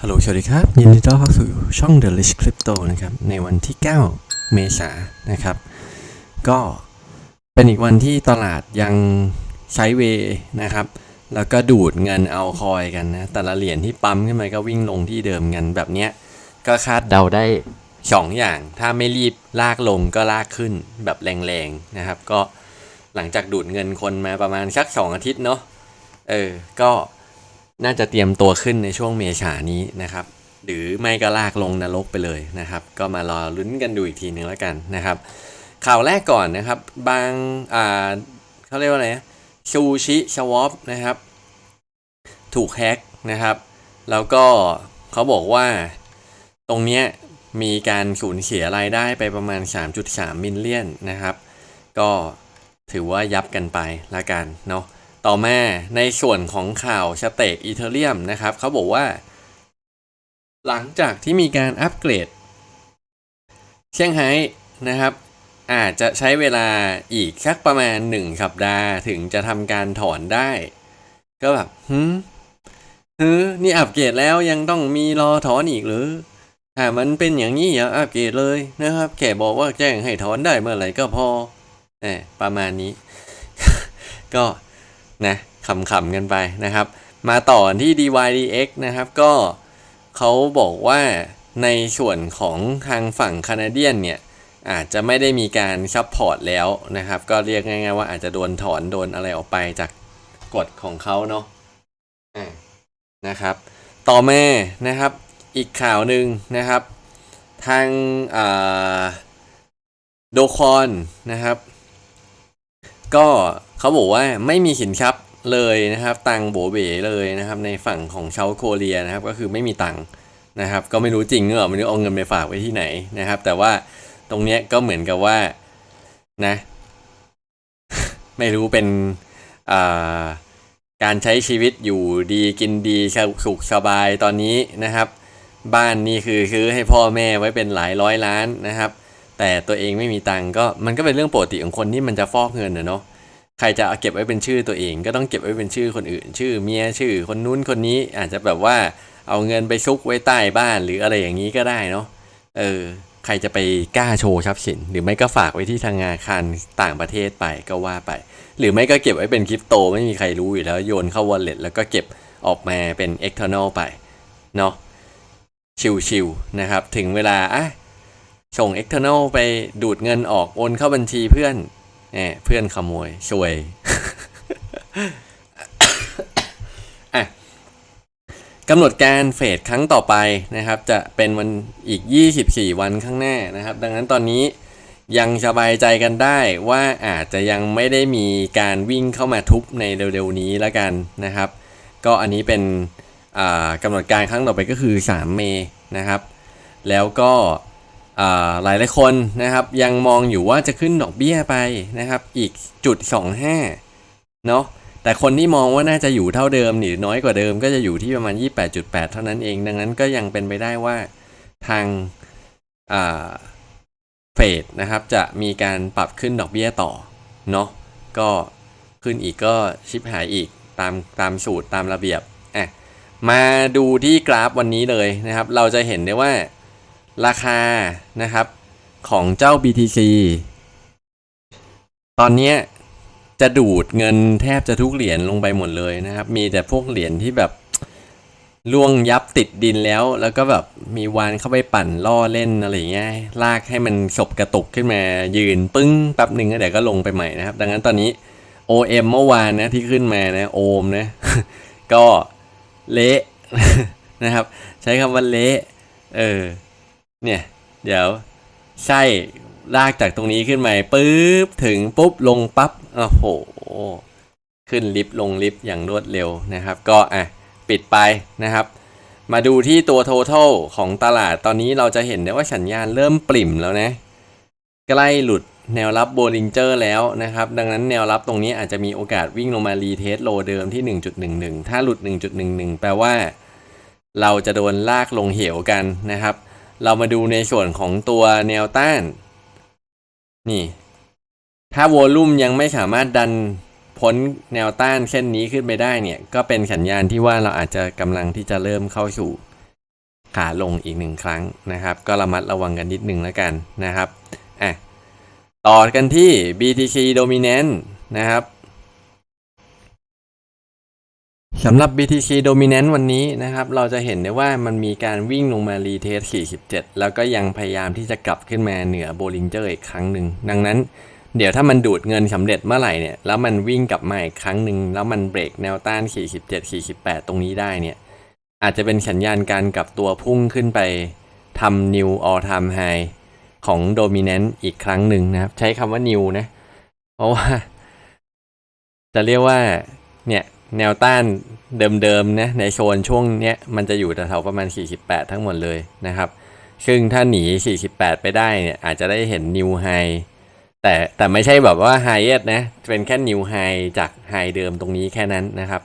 ฮัลโหล สวัสดีครับ ยินดีต้อนรับสู่ช่อง The Rich Crypto นะครับ ในวันที่ 9 เมษายนนะครับ ก็เป็นอีกวันที่ตลาดยังไซด์เวย์นะครับ แล้วก็ดูดเงินเอาคอยกันนะ แต่ละเหรียญที่ปั๊มขึ้นมาก็วิ่งลงที่เดิมกันแบบเนี้ย ก็คาดเดาได้ 2 อย่าง ถ้าไม่รีบลากลงก็ลากขึ้นแบบแรงๆนะครับ ก็หลังจากดูดเงินคนมาประมาณสัก 2 อาทิตย์เนาะ เออ ก็ น่าจะเตรียมตัวขึ้นในช่วงเมษานี้นะครับ หรือไม่ก็ลากลงนรกไปเลยนะครับ ก็มารอลุ้นกันดูอีกทีหนึ่งแล้วกันนะครับ ข่าวแรกก่อนนะครับ บางอ่าเขาเรียกว่าอะไรซูชิชวอปนะครับ ถูกแฮกนะครับ แล้วก็เขาบอกว่าตรงเนี้ยมีการสูญเสียรายได้ไปประมาณ 3.3 มิลเลียนนะครับ ก็ถือว่ายับกันไปละกันเนาะ ต่อมาในส่วนของข่าวสเต็กอีเทเรียมนะครับเขาบอกว่า หลังจากที่มีการอัปเกรดเซี่ยงไฮ้นะครับ อาจจะใช้เวลาอีกสักประมาณ 1 สัปดาห์ถึงจะทำการถอนได้ ก็แบบฮึฮึนี่อัปเกรดแล้วยังต้องมีรอถอนอีกหรือถ้ามันเป็นอย่างนี้อย่าอัปเกรดเลยนะครับ แค่บอกว่าแจ้งให้ถอนได้เมื่อไหร่ก็พอประมาณนี้ ก็ นะขำๆกันไปนะครับ มาต่อที่ DYDX นะครับก็เขาบอกว่าในส่วนของทางฝั่งแคนาเดียนเนี่ยอาจจะไม่ได้มีการซัพพอร์ตแล้วนะครับ ก็เรียกง่ายๆว่าอาจจะโดนถอนโดนอะไรออกไปจากกฎของเขาเนาะนะครับ ต่อมานะครับ อีกข่าวหนึ่งนะครับ ทางอ่าโดคอนนะครับ ก็ เขาบอกว่าไม่มีสินทรัพย์เลยนะครับ ตังโบเบ๋เลยนะครับ ในฝั่งของชาวโคเรียนะครับ ก็คือไม่มีตังนะครับ ก็ไม่รู้จริงหรือเปล่าไม่รู้เอาเงินไปฝากไว้ที่ไหนนะครับ แต่ว่าตรงเนี้ยก็เหมือนกับว่านะ ไม่รู้เป็นอ่าการใช้ชีวิตอยู่ดีกินดีสุขสบายตอนนี้นะครับ บ้านนี่คือซื้อให้พ่อแม่ไว้เป็นหลายร้อยล้านนะครับ แต่ตัวเองไม่มีตังก็มันก็เป็นเรื่องปกติของคนที่มันจะฟอกเงินนะเนาะ ใครจะเอาเก็บไว้เป็นชื่อตัวเอง ก็ต้องเก็บไว้เป็นชื่อคนอื่น ชื่อเมียชื่อ คนนู้นคนนี้อาจจะแบบว่าเอาเงินไปซุกไว้ใต้บ้าน หรืออะไรอย่างนี้ก็ได้เนาะเออใครจะไปกล้าโชว์ทรัพย์สิน หรือไม่ก็ฝากไว้ที่ธนาคารต่างประเทศไปก็ว่าไป หรือไม่ก็เก็บไว้เป็นคริปโต ไม่มีใครรู้อยู่แล้วโยนเข้า wallet แล้วก็เก็บออกมาเป็น external ไปเนาะชิวๆนะครับ ถึงเวลาอะส่ง external ไปดูดเงินออกโอนเข้าบัญชีเพื่อน แหมเพื่อนขโมยช่วยอะกำหนดการเฟสครั้งต่อไปนะครับ จะเป็นวันอีก 24 วันข้างหน้านะครับ ดังนั้นตอนนี้ยังสบายใจกันได้ว่าอาจจะยังไม่ได้มีการวิ่งเข้ามาทุบในเร็วๆนี้แล้วกันนะครับ ก็อันนี้เป็นกำหนดการครั้งต่อไปก็คือ 3 เมษนะครับ แล้วก็ หลายหลายคนนะครับยังมองอยู่ว่าจะขึ้นดอกเบี้ยไปนะครับอีกจุด25เนาะแต่คนที่มองว่าน่าจะอยู่เท่าเดิมหรือน้อยกว่าเดิมก็จะอยู่ที่ประมาณ 28.8 เท่านั้นเอง ดังนั้นก็ยังเป็นไปได้ว่าทางเฟดนะครับจะมีการปรับขึ้นดอกเบี้ยต่อเนาะก็ขึ้นอีกก็ชิปหายอีกตามตามสูตรตามระเบียบอะมาดูที่กราฟวันนี้เลยนะครับ เราจะเห็นได้ว่า ราคานะครับของเจ้า BTC ตอนนี้จะดูดเงินแทบจะทุกเหรียญลงไปหมดเลยนะครับ มีแต่พวกเหรียญที่แบบล่วงยับติดดินแล้ว แล้วก็แบบมีวานเข้าไปปั่นล่อเล่นอะไรเงี้ยลากให้มันศบกระตุกขึ้นมายืนปึ้งแป๊บหนึ่งแล้วเดี๋ยวก็ลงไปใหม่นะครับ ดังนั้นตอนนี้ OM เมื่อวานนะที่ขึ้นมานะโอมนะ ก็เละนะครับ ใช้คำว่าเละเออ เนี่ย เดี๋ยวใช่ลากจากตรงนี้ขึ้นมาปุ๊บถึงปุ๊บลงปั๊บโอ้โห ขึ้นลิฟต์ลงลิฟต์อย่างรวดเร็วนะครับ ก็อะปิดไปนะครับ มาดูที่ตัว total ของตลาดตอนนี้เราจะเห็นได้ว่าสัญญาณเริ่มปริ่มแล้วนะ ใกล้หลุดแนวรับโบลิงเจอร์แล้วนะครับ ดังนั้นแนวรับตรงนี้อาจจะมีโอกาสวิ่งลงมารีเทสโลเดิมที่ 1.11 ถ้าหลุด 1.11 แปลว่า เราจะโดนลากลงเหวกันนะครับ เรามาดูในส่วนของตัวแนวต้าน นี่ ถ้าวอลลุ่มยังไม่สามารถดันพ้นแนวต้านเส้นนี้ขึ้นไปได้เนี่ย ก็เป็นสัญญาณที่ว่าเราอาจจะกำลังที่จะเริ่มเข้าสู่ขาลงอีกหนึ่งครั้งนะครับ ก็ระมัดระวังกันนิดนึงแล้วกันนะครับอะต่อกันที่ BTC Dominant นะครับ สำหรับ BTC Dominant วันนี้นะครับ เราจะเห็นได้ว่ามันมีการวิ่งลงมารีเทส 47 แล้วก็ยังพยายามที่จะกลับขึ้นมาเหนือ Bollinger อีกครั้งหนึ่ง ดังนั้น เดี๋ยวถ้ามันดูดเงินสำเร็จเมื่อไหร่เนี่ย แล้วมันวิ่งกลับมาอีกครั้งหนึ่ง แล้วมันเบรกแนวต้าน 47 48 ตรงนี้ได้เนี่ย อาจจะเป็นสัญญาณการกลับตัวพุ่งขึ้นไปทำ new all time high ของ dominant อีกครั้งหนึ่งนะครับ ใช้คำว่า new นะ เพราะว่า จะเรียกว่าเนี่ย แนวต้านเดิมๆนะในโซนช่วงเนี้ยมันจะอยู่แถวๆประมาณ 48 ทั้งหมดเลยนะครับ ซึ่งถ้าหนี 48 ไปได้เนี่ยอาจจะได้เห็น new high แต่แต่ไม่ใช่แบบว่า highest นะเป็นแค่ new high จาก high เดิมตรงนี้แค่นั้นนะครับ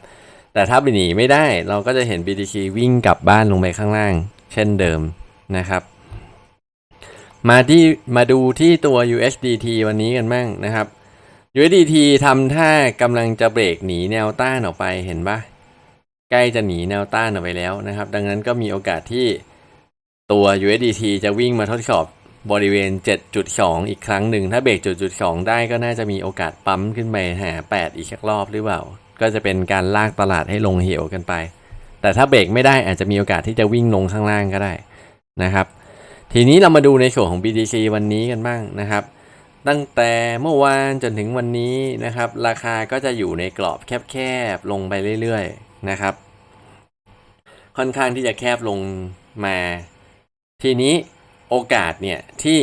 แต่ถ้าไปหนีไม่ได้เราก็จะเห็น BTC วิ่งกลับบ้านลงไปข้างล่าง เช่นเดิมนะครับมาที่มาดูที่ตัว USDT วันนี้กันบ้างนะครับ USDT ทำท่ากำลังจะเบรกหนีแนวต้านออกไปเห็นปะใกล้จะหนีแนวต้านออกไปแล้วนะครับ ดังนั้นก็มีโอกาสที่ตัว USDT จะวิ่งมาทดสอบบริเวณ 7.2 อีกครั้งหนึ่ง ถ้าเบรกจุดจุด2ได้ก็น่าจะมีโอกาสปั๊มขึ้นไปหา 8 อีกสักรอบหรือเปล่า ก็จะเป็นการลากตลาดให้ลงเหวกันไป แต่ถ้าเบรกไม่ได้อาจจะมีโอกาสที่จะวิ่งลงข้างล่างก็ได้นะครับ ทีนี้เรามาดูในส่วนของ BTC วันนี้กันบ้างนะครับ ตั้งแต่เมื่อวานจนถึงวันนี้นะครับ ราคาก็จะอยู่ในกรอบแคบๆลงไปเรื่อยๆนะครับ ค่อนข้างที่จะแคบลงมา ทีนี้โอกาสเนี่ยที่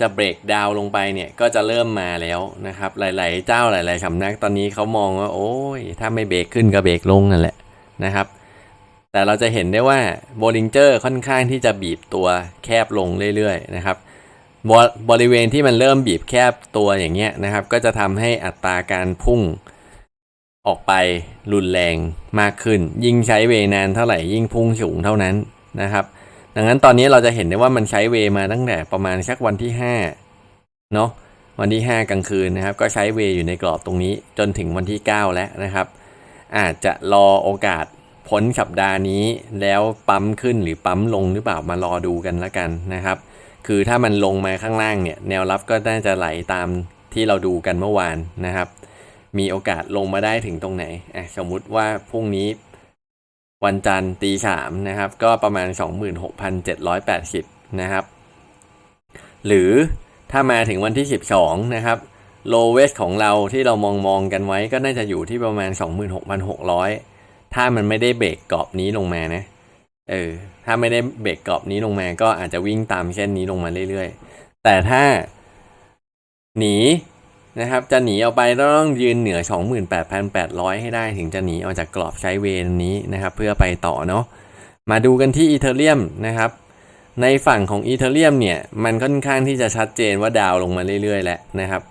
จะเบรกดาวน์ลงไปเนี่ยก็จะเริ่มมาแล้วนะครับ หลาย ๆ เจ้าหลายๆสำนักตอนนี้เขามองว่า โอ้ยถ้าไม่เบรกขึ้นก็เบรกลงนั่นแหละนะครับ แต่เราจะเห็นได้ว่าโบลิงเจอร์ค่อนข้างที่จะบีบตัวแคบลงเรื่อยๆนะครับ บริเวณที่มันเริ่มบีบแคบตัวอย่างเงี้ยนะครับ ก็จะทำให้อัตราการพุ่งออกไปรุนแรงมากขึ้น ยิ่งใช้เวนานเท่าไหร่ยิ่งพุ่งสูงเท่านั้นนะครับ ดังนั้นตอนนี้เราจะเห็นได้ว่ามันใช้เวมาตั้งแต่ประมาณสักวันที่5เนาะวันที่ 5 กลางคืนนะครับ ก็ใช้เวอยู่ในกรอบตรงนี้จนถึงวันที่ 9 แล้วนะครับ อาจจะรอโอกาสพ้นสัปดาห์นี้แล้วปั๊มขึ้นหรือปั๊มลงหรือเปล่ามารอดูกันละกันนะครับ คือถ้ามันลงมาข้างล่างเนี่ยแนวรับก็น่าจะไหลตามที่เราดูกันเมื่อวานนะครับ มีโอกาสลงมาได้ถึงตรงไหนอะสมมุติว่าพรุ่งนี้วันจันทร์ตีสามนะครับ ก็ประมาณ 26,780 นะครับ หรือถ้ามาถึงวันที่ 12 นะครับโลเวสของเราที่เรามองมองกันไว้ก็น่าจะอยู่ที่ประมาณ 26,600 ถ้ามันไม่ได้เบรกกรอบนี้ลงมานะ เออถ้าไม่ได้เบรกกรอบนี้ลงมา ก็อาจจะวิ่งตามเส้นนี้ลงมาเรื่อยๆ แต่ถ้าหนีนะครับ จะหนีออกไปต้องยืนเหนือ 28,800 ให้ได้ถึงจะหนีออกจากกรอบไซด์เวย์นี้นะครับ เพื่อไปต่อเนาะมาดูกันที่อีเทเรียมนะครับ ในฝั่งของอีเทเรียมเนี่ย มันค่อนข้างที่จะชัดเจนว่าดาวลงมาเรื่อยๆ แล้วนะครับ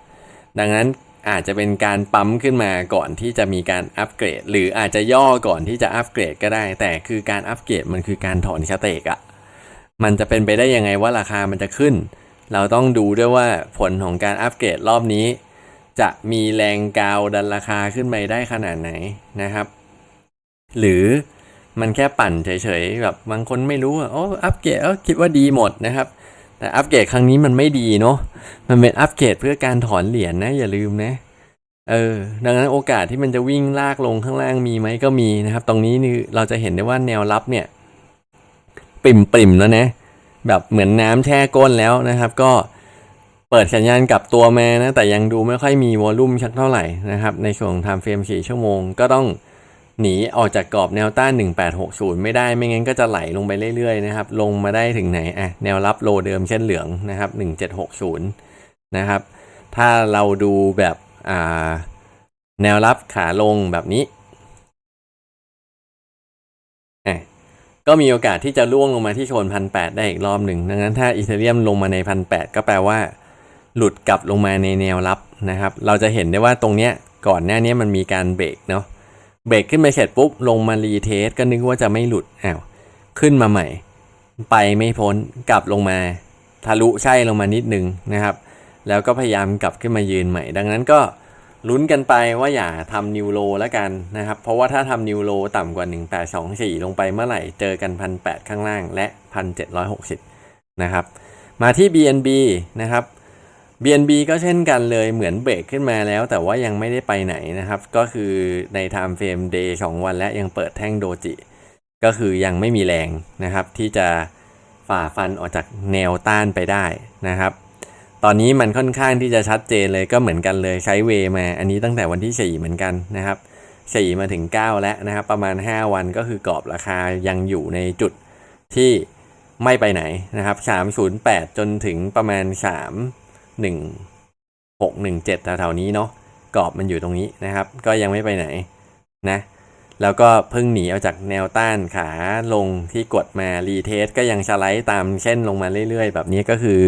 ดังนั้น อาจจะเป็นการปั๊มขึ้นมาก่อนที่จะมีการอัปเกรด หรืออาจจะย่อก่อนที่จะอัปเกรดก็ได้ แต่คือการอัปเกรดมันคือการถอนสเตกอะมันจะเป็นไปได้ยังไงว่าราคามันจะขึ้น เราต้องดูด้วยว่าผลของการอัปเกรดรอบนี้ จะมีแรงกาวดันราคาขึ้นไปได้ขนาดไหนนะครับ หรือมันแค่ปั่นเฉยๆแบบบางคนไม่รู้อะโอ้อัปเกรดเออคิดว่าดีหมดนะครับ แต่อัปเกรดครั้งนี้มันไม่ดีเนาะมันเป็นอัปเกรดเพื่อการถอนเหรียญนะอย่าลืมนะเออดังนั้นโอกาสที่มันจะวิ่งลากลงข้างล่างมีไหมก็มีนะครับ ตรงนี้นี่เราจะเห็นได้ว่าแนวรับเนี่ย ปิ่มปิ่มแล้วนะ แบบเหมือนน้ำแช่ก้นแล้วนะครับ ก็เปิดสัญญาณกลับตัวมานะ แต่ยังดูไม่ค่อยมีวอลลุ่มชักเท่าไหร่นะครับ ในช่วงไทม์เฟรม4ชั่วโมงก็ต้อง หนีออกจากกรอบแนวต้าน 1860 ไม่ได้ไม่งั้นก็จะไหลลงไปเรื่อยๆนะครับ ลงมาได้ถึงไหนอะแนวรับโลเดิมเช่นเหลืองนะครับ 1760 นะครับ ถ้าเราดูแบบอ่าแนวรับขาลงแบบนี้อะก็มีโอกาสที่จะล่วงลงมาที่โซนพันแได้อีกรอบหนึ่งดังนั้นถ้าอีเทเรียมลงมาในพันแก็แปลว่า หลุดกลับลงมาในแนวรับนะครับ เราจะเห็นได้ว่าตรงเนี้ยก่อนหน้านี้มันมีการเบรกเนาะ เบรกขึ้นไปเสร็จปุ๊บลงมารีเทสก็นึกว่าจะไม่หลุดอ้าวขึ้นมาใหม่ ไปไม่พ้นกลับลงมาทะลุใช่ลงมานิดนึงนะครับ แล้วก็พยายามกลับขึ้นมายืนใหม่ ดังนั้นก็ลุ้นกันไปว่าอย่าทำนิวโลแล้วกันนะครับ เพราะว่าถ้าทำนิวโลต่ำกว่า 1824 ลงไปเมื่อไหร่เจอกันพันแข้างล่างและ 1760 นะครับ มาที่ BNB นะครับ BNB ก็เช่นกันเลยเหมือนเบรกขึ้นมาแล้ว แต่ว่ายังไม่ได้ไปไหนนะครับ ก็คือใน Time Frame Day 2วันและยังเปิดแท่งโดจิ ก็คือยังไม่มีแรงนะครับ ที่จะฝ่าฟันออกจากแนวต้านไปได้นะครับ ตอนนี้มันค่อนข้างที่จะชัดเจนเลยก็เหมือนกันเลยใช้เวมา อันนี้ตั้งแต่วันที่ 4 เหมือนกันนะครับ4มาถึง 9 แล้วนะครับ ประมาณ 5 วันก็คือกรอบราคายังอยู่ในจุดที่ไม่ไปไหนนะครับ308 จนถึงประมาณ 3 1 6 1 7แถวๆนี้เนาะกรอบมันอยู่ตรงนี้นะครับ ก็ยังไม่ไปไหนนะแล้วก็เพิ่งหนีออกจากแนวต้านขาลงที่กดมารีเทสก็ยังสไลด์ตามเส้นลงมาเรื่อย ๆ แบบนี้ก็คือ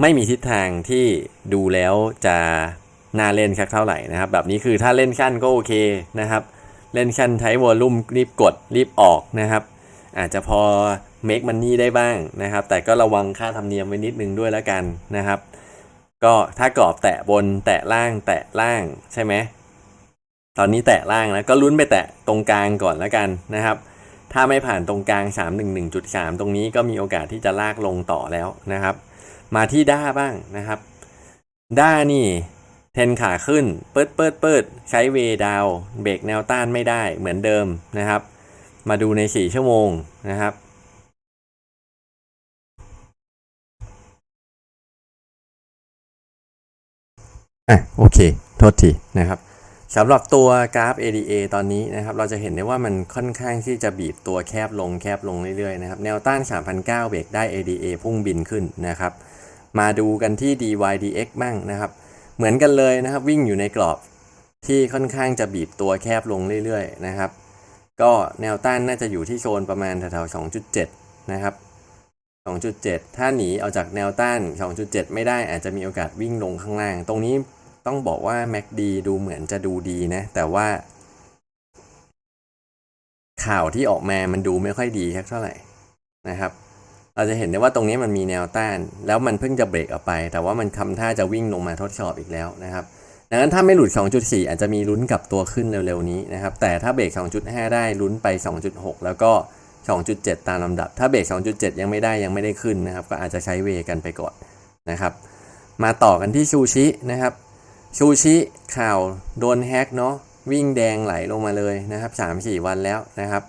ไม่มีทิศทางที่ดูแล้วจะน่าเล่นสักเท่าไหร่นะครับ แบบนี้คือถ้าเล่นขั้นก็โอเคนะครับ เล่นขั้นใช้วอลลุ่มรีบกดรีบออกนะครับ อาจจะพอ make money ได้บ้างนะครับ แต่ก็ระวังค่าธรรมเนียมไว้นิดนึงด้วยแล้วกันนะครับ ก็ถ้ากรอบแตะบนแตะล่างแตะล่างใช่ไหมตอนนี้แตะล่างแล้วก็ลุ้นไปแตะตรงกลางก่อนแล้วกันนะครับ ถ้าไม่ผ่านตรงกลาง 311.3 ตรงนี้ก็มีโอกาสที่จะลากลงต่อแล้วนะครับ มาที่ด้าบ้างนะครับ ด้านี่เทนขาขึ้น เปิดเปิดเปิดใช้เวดาวเบรกแนวต้านไม่ได้เหมือนเดิมนะครับ มาดูใน 4 ชั่วโมงนะครับ อะโอเค โทษทีนะครับสำหรับตัวกราฟ ADA ตอนนี้นะครับ เราจะเห็นได้ว่ามันค่อนข้างที่จะบีบตัวแคบลงแคบลงเรื่อยๆนะครับ แนวต้าน 3,009 เบรกได้ ADA พุ่งบินขึ้นนะครับ มาดูกันที่ DYDX บ้างนะครับ เหมือนกันเลยนะครับ วิ่งอยู่ในกรอบที่ค่อนข้างจะบีบตัวแคบลงเรื่อยๆนะครับ ก็แนวต้านน่าจะอยู่ที่โซนประมาณแถวๆ2.7 นะครับ 2.7 ถ้าหนีเอาจากแนวต้าน 2.7 ไม่ได้อาจจะมีโอกาสวิ่งลงข้างล่าง ตรงนี้ต้องบอกว่า MACD ดูเหมือนจะดูดีนะ แต่ว่า ข่าวที่ออกมามันดูไม่ค่อยดีเท่าไหร่นะครับ เราจะเห็นได้ว่าตรงนี้มันมีแนวต้าน แล้วมันเพิ่งจะเบรกออกไป แต่ว่ามันทำท่าจะวิ่งลงมาทดสอบอีกแล้วนะครับดังนั้นถ้าไม่หลุด 2.4 อาจจะมีลุ้นกลับตัวขึ้นเร็วๆนี้นะครับ แต่ถ้าเบรก 2.5 ได้ลุ้นไป 2.6 แล้วก็ 2.7 ตามลำดับ ถ้าเบรก2.7 ยังไม่ได้ยังไม่ได้ขึ้นนะครับ ก็อาจจะใช้เวกันไปก่อนนะครับ มาต่อกันที่ชูชินะครับ ชูชิข่าวโดนแฮกเนาะวิ่งแดงไหลลงมาเลยนะครับสามสี่วันแล้วนะครับ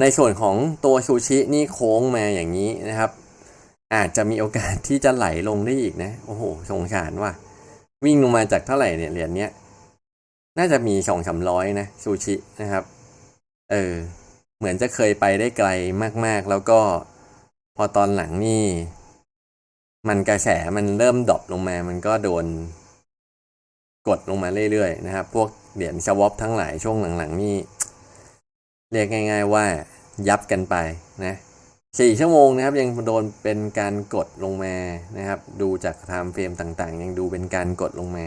ในส่วนของตัวชูชินี่โค้งมาอย่างนี้นะครับ อาจจะมีโอกาสที่จะไหลลงได้อีกนะ โอ้โหสงสารว่ะวิ่งลงมาจากเท่าไหร่เนี่ยเหรียญเนี้ยน่าจะมีสองสามร้อยนะชูชินะครับ เออ เหมือนจะเคยไปได้ไกลมาก ๆ แล้วก็พอตอนหลังนี่ มันกระแสมันเริ่มดรอปลงมา มันก็โดน กดลงมาเรื่อยๆนะครับ พวกเหรียญชวอปทั้งหลายช่วงหลังๆนี่เรียกง่าย ๆ ว่ายับกันไปนะสี่ชั่วโมงนะครับ ยังโดนเป็นการกดลงมานะครับ ดูจากไทม์เฟรมต่างๆ ยังดูเป็นการกดลงมา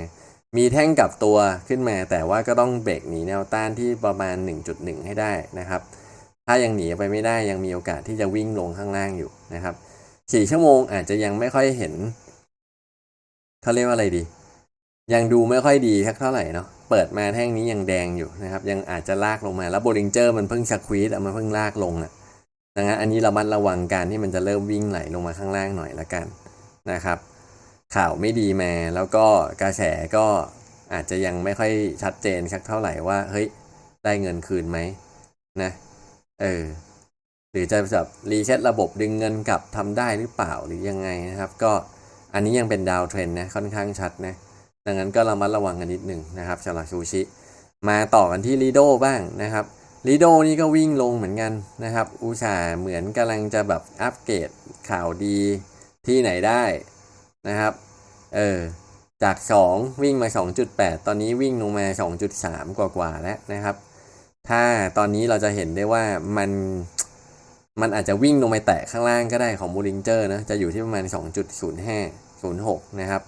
มีแท่งกับตัวขึ้นมา แต่ว่าก็ต้องเบรกหนีแนวต้านที่ประมาณ 1.1 ให้ได้นะครับ ถ้ายังหนีไปไม่ได้ยังมีโอกาสที่จะวิ่งลงข้างล่างอยู่นะครับสี่ชั่วโมงอาจจะยังไม่ค่อยเห็นเขาเรียกว่าอะไรดี ยังดูไม่ค่อยดีเท่าไหร่เนาะเปิดมาแท่งนี้ยังแดงอยู่นะครับ ยังอาจจะลากลงมาแล้วโบลิงเจอร์มันเพิ่งสควีตมันเพิ่งลากลงอะดังนั้นอันนี้เรามัดระวังการที่มันจะเริ่มวิ่งไหลลงมาข้างล่างหน่อยละกันนะครับ ข่าวไม่ดีมาแล้วก็กระแสก็อาจจะยังไม่ค่อยชัดเจนสักเท่าไหร่ว่า เฮ้ย ได้เงินคืนไหมนะ เออ หรือจะแบบรีเซ็ตระบบดึงเงินกลับทำได้หรือเปล่าหรือยังไงนะครับ ก็อันนี้ยังเป็นดาวเทรนนะค่อนข้างชัดนะ ดังนั้นก็ระมัดระวังกันนิดหนึ่งนะครับสำหรับชูชิ มาต่อกันที่ลีโดบ้างนะครับลีโดนี่ก็วิ่งลงเหมือนกันนะครับ อุตสาห์เหมือนกำลังจะแบบอัปเกรดข่าวดีที่ไหนได้ นะครับ เออ จาก 2 วิ่งมา 2.8 ตอนนี้วิ่งลงมา 2.3 กว่าๆแล้วนะครับ ถ้าตอนนี้เราจะเห็นได้ว่ามันมันอาจจะวิ่งลงไปแตะข้างล่างก็ได้ของบูริงเจอร์นะ จะอยู่ที่ประมาณ 2.05 06 นะครับ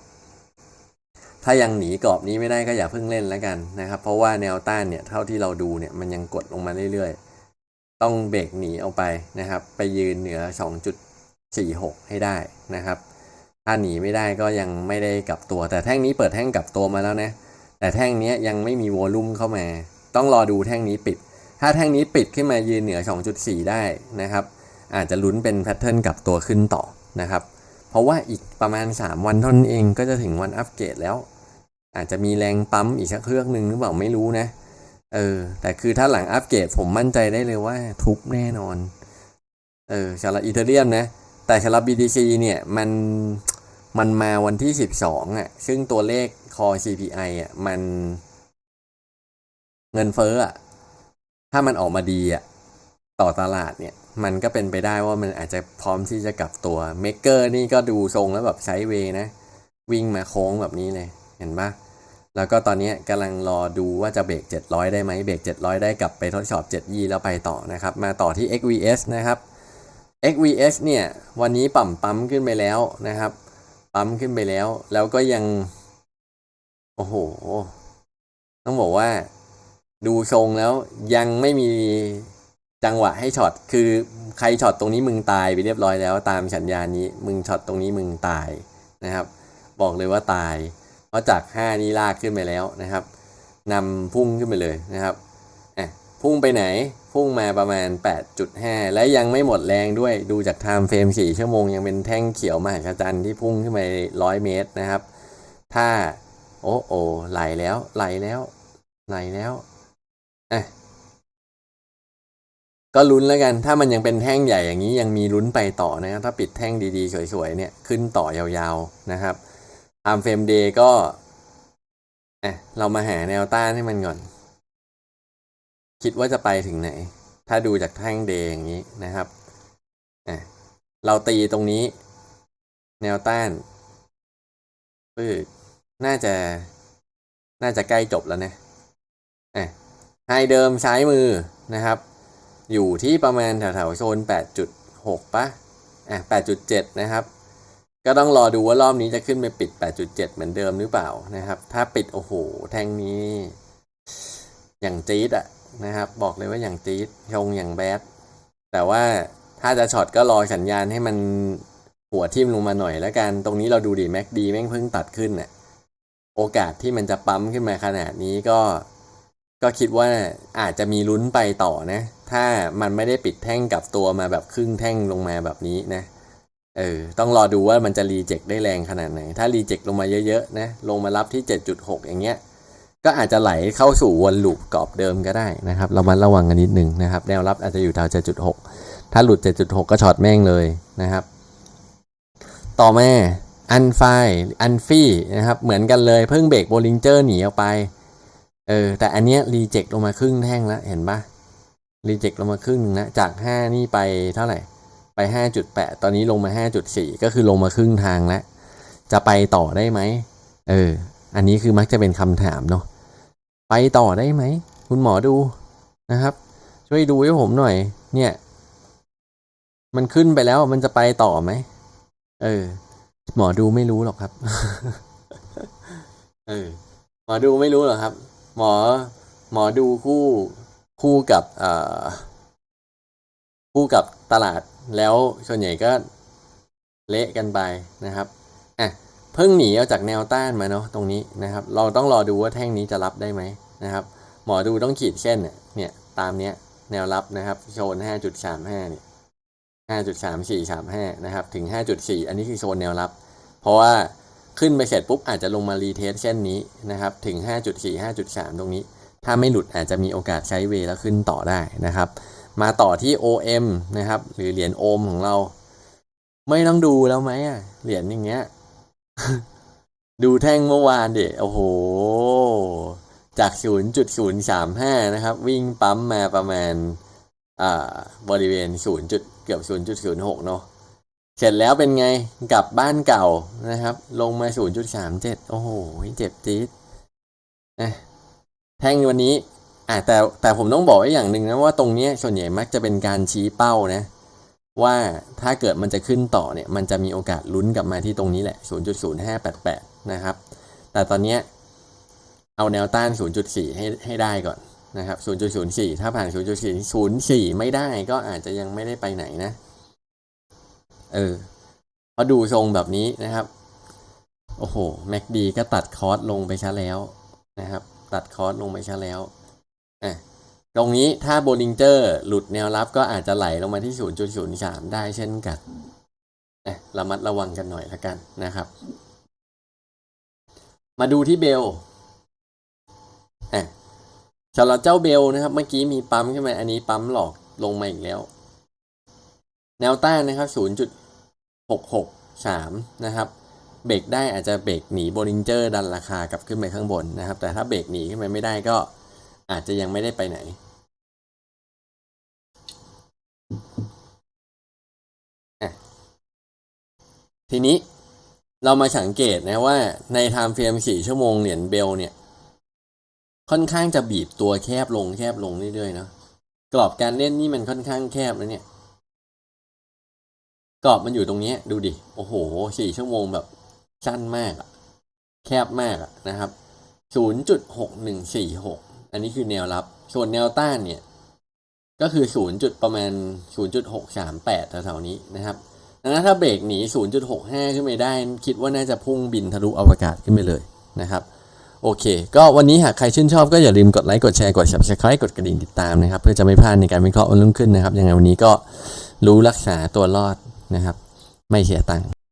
ถ้ายังหนีกรอบนี้ไม่ได้ก็อย่าเพิ่งเล่นแล้วกันนะครับ เพราะว่าแนวต้านเนี่ยเท่าที่เราดูเนี่ยมันยังกดลงมาเรื่อยๆ ต้องเบรกหนีเอาไปนะครับ ไปยืนเหนือ 2.46 ให้ได้นะครับ ถ้าหนีไม่ได้ก็ยังไม่ได้กลับตัว แต่แท่งนี้เปิดแท่งกลับตัวมาแล้วนะแต่แท่งนี้ยังไม่มีวอลลุ่มเข้ามา ต้องรอดูแท่งนี้ปิด ถ้าแท่งนี้ปิดขึ้นมายืนเหนือ 2.4 ได้นะครับ อาจจะลุ้นเป็นแพทเทิร์นกลับตัวขึ้นต่อนะครับ เพราะว่าอีกประมาณ 3 วันเท่านั้นเองก็จะถึงวันอัปเกรดแล้ว อาจจะมีแรงปั๊มอีกสักเครื่องหนึ่งหรือเปล่าไม่รู้นะเออแต่คือถ้าหลังอัปเกรดผมมั่นใจได้เลยว่าทุบแน่นอนเออสำหรับอีเทเรียมนะ แต่สำหรับ BTC เนี่ยมัน มันมาวันที่ 12อะซึ่งตัวเลข Core CPI อะมันเงินเฟ้ออะถ้ามันออกมาดีอะต่อตลาดเนี่ย มันก็เป็นไปได้ว่ามันอาจจะพร้อมที่จะกลับตัวเมกเกอร์นี่ก็ดูทรงแล้วแบบใช้เวย์นะ วิ่งมาโค้งแบบนี้เลยเห็นปะแล้วก็ตอนนี้กำลังรอดูว่าจะเบรก 700 ได้ไหมเบรก 700 ได้กลับไปทดสอบ7ยีแล้วไปต่อนะครับ มาต่อที่ XVS นะครับ XVS เนี่ย วันนี้ปั่มปั๊มขึ้นไปแล้วนะครับ ปั๊มขึ้นไปแล้ว แล้วก็ยัง โอ้โห ต้องบอกว่า ดูทรงแล้วยังไม่มีจังหวะให้ช็อต คือใครช็อตตรงนี้มึงตายไปเรียบร้อยแล้ว ตามสัญญานี้ มึงช็อตตรงนี้มึงตายนะครับ บอกเลยว่าตาย เพราะจาก 5 นี้ลากขึ้นไปแล้วนะครับนำพุ่งขึ้นไปเลยนะครับ พุ่งไปไหน พุ่งมาประมาณ 8.5 และยังไม่หมดแรงด้วยดูจากไทม์เฟรม4ชั่วโมง ยังเป็นแท่งเขียวมหัศจรรย์ที่พุ่งขึ้นไป 100 เมตรนะครับ ถ้า โอ้โอไหลแล้ว ไหลแล้ว ไหลแล้วอะก็ลุ้นแล้วกัน ถ้ามันยังเป็นแท่งใหญ่อย่างนี้ยังมีลุ้นไปต่อนะครับถ้าปิดแท่งดีๆ สวยๆ เนี่ย ขึ้นต่อยาวๆ นะครับอาร์เฟรมเดย์ก็อะเรามาหาแนวต้านให้มันก่อน คิดว่าจะไปถึงไหน ถ้าดูจากแท่งเดย์อย่างนี้นะครับเราตีตรงนี้ แนวต้านปืดน่าจะ น่าจะใกล้จบแล้วนะอะไฮเดิมซ้ายมือนะครับ อยู่ที่ประมาณแถวๆโซน 8.6ปะอะ8.7 นะครับ ก็ต้องรอดูว่ารอบนี้จะขึ้นไปปิด 8.7 เหมือนเดิมหรือเปล่านะครับ ถ้าปิดโอ้โห แท่งนี้ อย่างจี๊ดอะ นะครับ บอกเลยว่าอย่างจี๊ดชงอย่างแบดแต่ว่าถ้าจะช็อตก็รอสัญญาณให้มันหัวทิ่มลงมาหน่อยแล้วกัน ตรงนี้เราดูดิแม็กดีแม่งเพิ่งตัดขึ้นน่ะโอกาสที่มันจะปั๊มขึ้นมาขนาดนี้ก็ ก็คิดว่าอาจจะมีลุ้นไปต่อนะ ถ้ามันไม่ได้ปิดแท่งกับตัวมาแบบครึ่งแท่งลงมาแบบนี้นะ เออ ต้องรอดูว่ามันจะรีเจ็คได้แรงขนาดไหน ถ้ารีเจ็คลงมาเยอะๆนะ ลงมารับที่ 7.6 อย่างเงี้ย ก็อาจจะไหลเข้าสู่วนลูปกรอบเดิมก็ได้นะครับเรามาระวังกันนิดนึงนะครับ แนวรับอาจจะอยู่แถว7.6 ถ้าหลุด 7.6 ก็ช็อตแม่งเลยนะครับ ต่อมาอันไฟอันฟี่นะครับเหมือนกันเลยเพิ่งเบรกโบลิงเจอร์หนีออกไปเออแต่อันเนี้ยรีเจ็คลงมาครึ่งแท่งแล้วเห็นปะรีเจ็คลงมาครึ่งหนึงนะจาก 5 นี่ไปเท่าไหร่ไป 5.8 ตอนนี้ลงมา 5.4 ก็คือลงมาครึ่งทางแล้ว จะไปต่อได้ไหม เออ อันนี้คือมักจะเป็นคำถามเนาะ ไปต่อได้ไหม คุณหมอดูนะครับ ช่วยดูให้ผมหน่อย เนี่ย มันขึ้นไปแล้วมันจะไปต่อไหม เออ หมอดูไม่รู้หรอกครับ เออ หมอดูไม่รู้หรอกครับ หมอ หมอดูคู่คู่กับเอ่อคู่กับตลาดแล้วส่วนใหญ่ก็เละกันไปนะครับ เพิ่งหนีออกจากแนวต้านมาเนาะตรงนี้นะครับ เราต้องรอดูว่าแท่งนี้จะรับได้ไหมนะครับ หมอดูต้องขีดเส้นเนี่ยตามเนี้ยแนวรับนะครับโซน 5.35เนี่ย5.3435 นะครับ ถึง 5.4 อันนี้คือโซนแนวรับ เพราะว่าขึ้นไปเสร็จปุ๊บอาจจะลงมารีเทสเส้นนี้นะครับ ถึง 5.4 5.3 ตรงนี้ ถ้าไม่หลุดอาจจะมีโอกาสใช้เวแล้วขึ้นต่อได้นะครับ มาต่อที่ OM นะครับ หรือเหรียญโอมของเรา ไม่ต้องดูแล้วไหมอะ เหรียญอย่างเงี้ย ดูแท่งเมื่อวานเด็โอ้โห จาก 0.035 นะครับ วิ่งปั๊มมาประมาณ อ่า บริเวณ 0. จุดเกือบ 0.06 เนาะเสร็จแล้วเป็นไง กลับบ้านเก่านะครับ ลงมา 0.37 โอ้โห เจ็บจี๊ดนะแท่งวันนี้อ่าแต่แต่ผมต้องบอกไว้อย่างหนึ่งนะว่าตรงนี้ส่วนใหญ่มักจะเป็นการชี้เป้านะ ว่าถ้าเกิดมันจะขึ้นต่อเนี่ยมันจะมีโอกาสลุ้นกลับมาที่ตรงนี้แหละ 0.0588 นะครับ แต่ตอนนี้เอาแนวต้าน 0.4 ให้ให้ได้ก่อนนะครับ 0.04 ถ้าผ่าน 0.4 0.4 ไม่ได้ก็อาจจะยังไม่ได้ไปไหนนะ เออพราะดูทรงแบบนี้นะครับ โอ้โห MACD ก็ตัดคอร์สลงไปซะแล้วนะครับ ตัดคอร์สลงไปซะแล้วอะ ตรงนี้ถ้าโบลิงเจอร์หลุดแนวรับก็อาจจะไหลลงมาที่ 0.03 ได้เช่นกันอะระมัดระวังกันหน่อยละกันนะครับ มาดูที่เบลสำหรับเจ้าเบลนะครับ เมื่อกี้มีปั๊มขึ้นมาอันนี้ปั๊มหลอกลงมาอีกแล้ว แนวต้านนะครับ 0.663 นะครับเบรกได้อาจจะเบรกหนีโบลิงเจอร์ดันราคากลับขึ้นไปข้างบนนะครับ แต่ถ้าเบรกหนีขึ้นไปไม่ได้ก็อาจจะยังไม่ได้ไปไหน ทีนี้เรามาสังเกตนะว่าในไทม์เฟรม4ชั่วโมงเหรียญเบลเนี่ย ค่อนข้างจะบีบตัวแคบลงแคบลงเรื่อยๆเนาะกรอบการเล่นนี่มันค่อนข้างแคบแล้วเนี่ย กรอบมันอยู่ตรงนี้ดูดิ โอ้โหสี่ชั่วโมงแบบสั้นมากอะแคบมากอะนะครับศูนย์จุดหกหนึ่งสี่หกอันนี้คือแนวรับ ส่วนแนวต้านเนี่ย ก็คือศูนย์จุดประมาณศูนย์จุดหกสามแปดแถวๆนี้นะครับ ถ้าเบรกหนีศูนย์จุดหกห้าขึ้นไปได้ คิดว่าน่าจะพุ่งบินทะลุอวกาศขึ้นไปเลยนะครับ โอเค ก็วันนี้หากใครชื่นชอบก็อย่าลืมกดไลค์ กดแชร์ กด subscribe กดกระดิ่งติดตามนะครับ เพื่อจะไม่พลาดในการวิเคราะห์วันรุ่งขึ้นนะครับ ยังไงวันนี้ก็รู้รักษาตัวรอดนะครับ ไม่เสียตังค์